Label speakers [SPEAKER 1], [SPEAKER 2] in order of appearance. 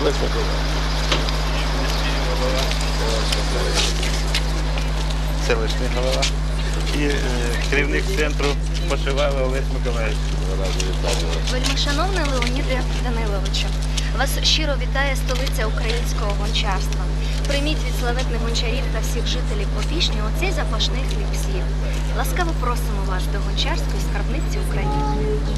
[SPEAKER 1] Олег Миколаївич.
[SPEAKER 2] Селищний голова. І е, керівник центру пошивали Олег Миколаївич.
[SPEAKER 3] Вельмишановний Леоніде Даниловичу, вас щиро вітає столиця українського гончарства. Прийміть від славетних гончарів та всіх жителів Опішні оцей запашний хліб сів. Ласкаво просимо вас до гончарської скарбниці України.